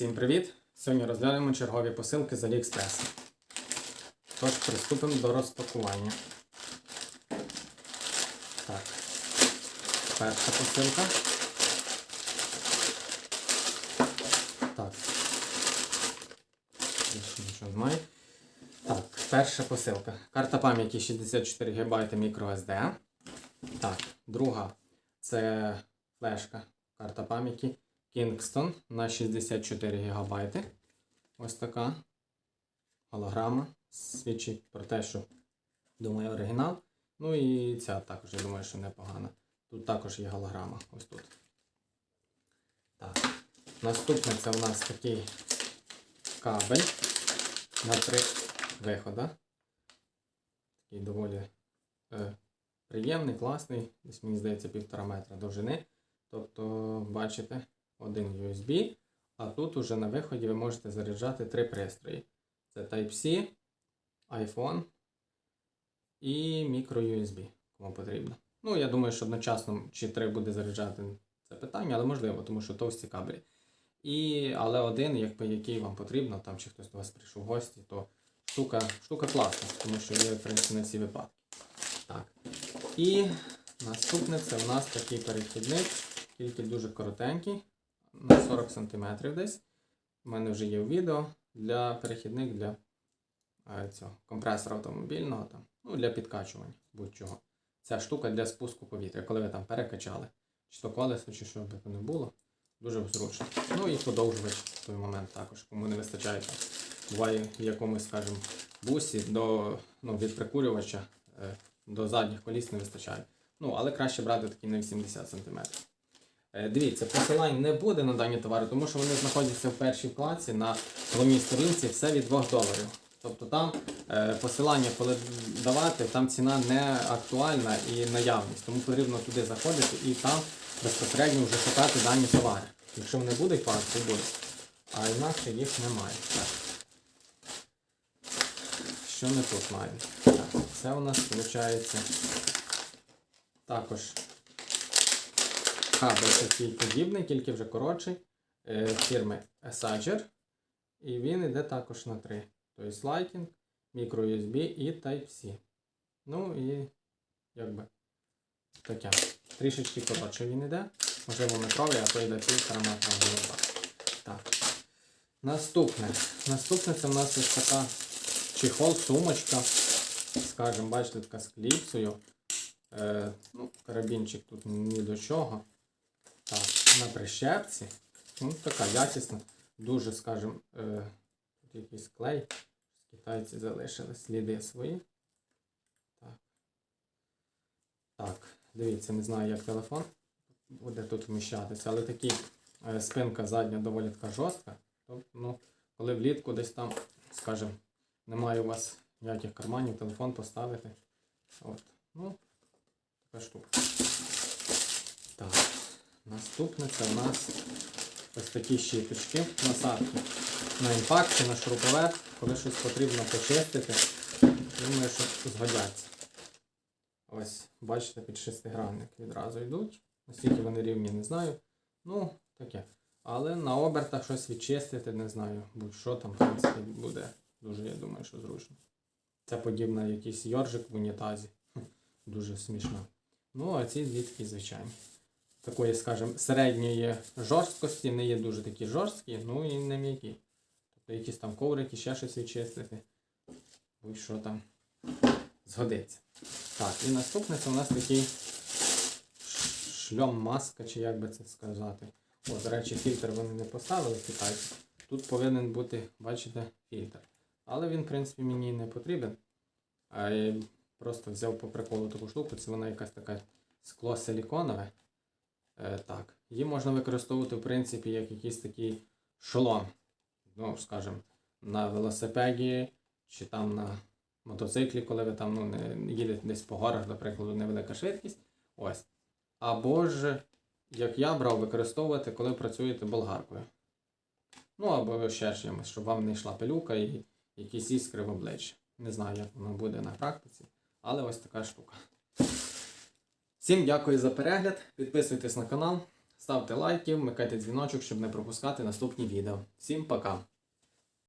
Всім привіт! Сьогодні розглянемо чергові посилки з AliExpress. Тож приступимо до розпакування. Так. Перша посилка. Так. Так, перша посилка. Карта пам'яті 64 ГБ microSD. Так, друга це флешка. Карта пам'яті Kingston на 64 ГБ. Ось така голограма. Свідчить про те, що думаю оригінал. Ну і ця також, я думаю, що непогана. Тут також є голограма. Ось тут. Так. Наступне це у нас такий кабель на три виходи. Такий доволі е, приємний, класний. Десь мені здається півтора метра довжини. Тобто, бачите, один USB, а тут уже на виході ви можете заряджати три пристрої. Це Type-C, iPhone і microUSB, кому потрібно. Ну, я думаю, що одночасно чи три буде заряджати це питання, але можливо, тому що товсті кабелі. І, але один, якби, який вам потрібно, там чи хтось до вас прийшов в гості, то штука, штука класна, тому що є, в принципі, на всі випадки. Так. І наступне це в нас такий перехідник, тільки дуже коротенький, на 40 см десь. У мене вже є відео для перехідник для е, цього компресора автомобільного, там, ну, для підкачування будь-чого. Ця штука для спуску повітря, коли ви там перекачали, чи то колесо, чи що би то не було. Дуже зручно. Ну і подовжувач в той момент також, кому не вистачає там. Буває в якомусь, скажімо, бусі до, ну, від прикурювача е, до задніх коліс не вистачає. Ну, але краще брати такі на 80 см. Е, Дивіться, посилань не буде на дані товари, тому що вони знаходяться в першій вкладці на головній сторінці все від 2 доларів. Тобто там е, посилання, коли давати, там ціна не актуальна і наявність. Тому потрібно туди заходити і там безпосередньо вже шукати дані товари. Якщо вони будуть по акції, будуть. А інакше їх немає. Так. Що ми тут маємо? Так, це у нас виходить також кабель такий подібний, тільки вже коротший, е, фірми Esager. І він йде також на 3. Тобто Lightning, microUSB і Type-C. Ну і якби таке. Трішечки коротше він йде. Можливо метровий, а то йде півтора метра глибока. Так. Наступне. Наступне це в нас ось така чехол, сумочка. Скажем, бачите, така з кліпсою. Е, ну, карабінчик тут ні до чого. Так, на прищепці. Ну, така якісна. Дуже, скажем, е, тут якийсь клей. Китайці залишили сліди свої. Так. Так, дивіться, не знаю, як телефон буде тут вміщатися, але такий е, спинка задня доволі така жорстка. Тобто, ну, коли влітку десь там, скажем, немає у вас ніяких карманів, телефон поставити. От. Ну, така штука. Так. Наступне це у нас ось такі щіточки, насадки на імпакт чи на шуруповерт, коли щось потрібно почистити. Думаю, що згодяться. Ось, бачите, під шестигранник відразу йдуть. Наскільки вони рівні, не знаю. Ну, таке. Але на обертах щось відчистити, не знаю. Будь-що там, в принципі, буде дуже, я думаю, що зручно. Це подібно якийсь йоржик в унітазі. Дуже смішно. Ну, а ці дві такі звичайні. Такої, скажімо, середньої жорсткості, не є дуже такі жорсткі, ну і не м'які. Тобто якісь там коврики, ще щось відчистити. Будь-що там згодиться. Так, і наступне це у нас такий шльом маска, чи як би це сказати. О, до речі, фільтр вони не поставили китайці. Тут повинен бути, бачите, фільтр. Але він, в принципі, мені не потрібен. А я просто взяв по приколу таку штуку, це вона якась така скло силіконове. Е, так. Її можна використовувати, в принципі, як якийсь такий шолом. Ну, скажімо, на велосипеді чи там на мотоциклі, коли ви там ну, не їдете десь по горах, до прикладу, невелика швидкість. Ось. Або ж, як я брав, використовувати, коли працюєте болгаркою. Ну, або ще чимось, щоб вам не йшла пилюка і якісь іскри в обличчя. Не знаю, як воно буде на практиці, але ось така штука. Всім дякую за перегляд. Підписуйтесь на канал, Ставте лайки, вмикайте дзвіночок, щоб не пропускати наступні відео. Всім пока!